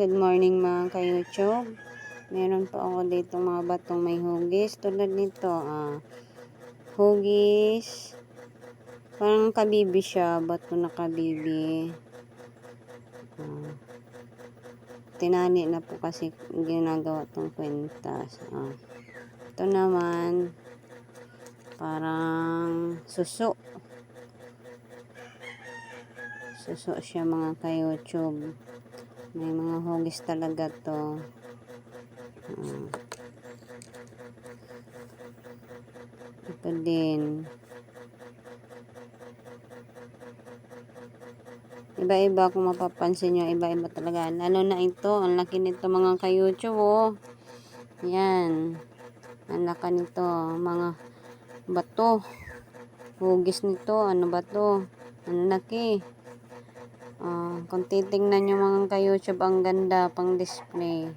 good morning mga ka-YouTube. Meron po ako dito mga batong may hugis. Tulad nito, ah, hugis. Parang kabibi siya, bato na kabibi. Ah, tinani na po kasi ginagawa tong kwentas. Ah, ito naman, parang suso. Suso siya mga ka-YouTube. May mga hugis talaga to. Ah. ito din. Iba-iba kung mapapansin nyo, iba-iba talaga. Lalo na ito, ang laki nito mga ka-YouTube oh. Yan. Ang laki nito, mga bato. Hugis nito, ano ba to? Ang laki. Ah, kung titingnan nyo mga ka-YouTube, ang ganda pang display.